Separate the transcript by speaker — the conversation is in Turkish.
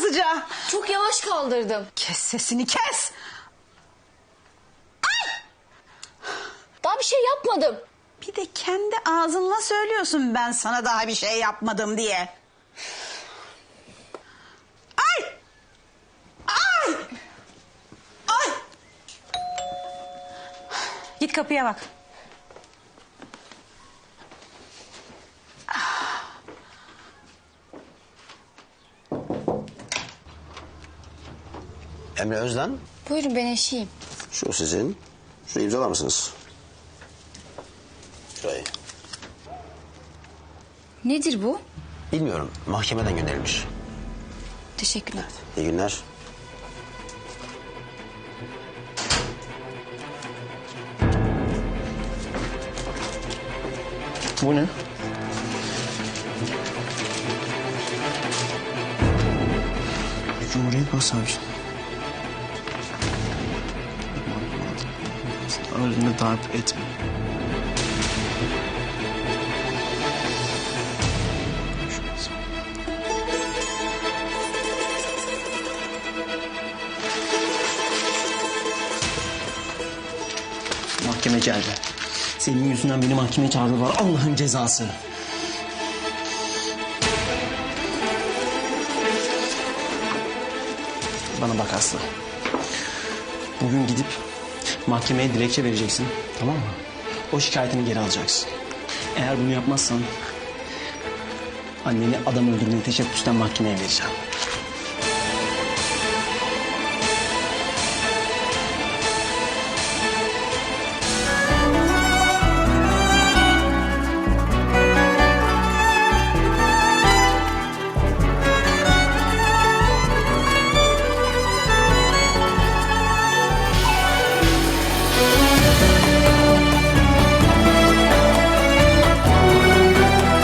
Speaker 1: kısaca.
Speaker 2: Çok yavaş kaldırdım.
Speaker 1: Kes sesini kes.
Speaker 2: Daha bir şey yapmadım.
Speaker 1: Bir de kendi ağzınla söylüyorsun ben sana daha bir şey yapmadım diye. Ay! Ay! Ay! Git kapıya bak.
Speaker 3: Emre Özden,
Speaker 2: Buyurun ben eşiyim.
Speaker 3: şu sizin. Şunu imzalar mısınız? Şurayı.
Speaker 2: Nedir bu?
Speaker 3: Bilmiyorum, mahkemeden gönderilmiş.
Speaker 2: Teşekkürler.
Speaker 3: İyi günler.
Speaker 4: Bu ne? Cumhuriyet Başsavcı. Öyle darp etme. Mahkeme geldi. Senin yüzünden beni mahkemeye çağırdılar. Allah'ın cezası. Bana bak Aslı. Bugün gidip mahkemeye dilekçe vereceksin. Tamam mı? O şikayetini geri alacaksın. Eğer bunu yapmazsan anneni adam öldürmeye teşebbüsten mahkemeye vereceğim.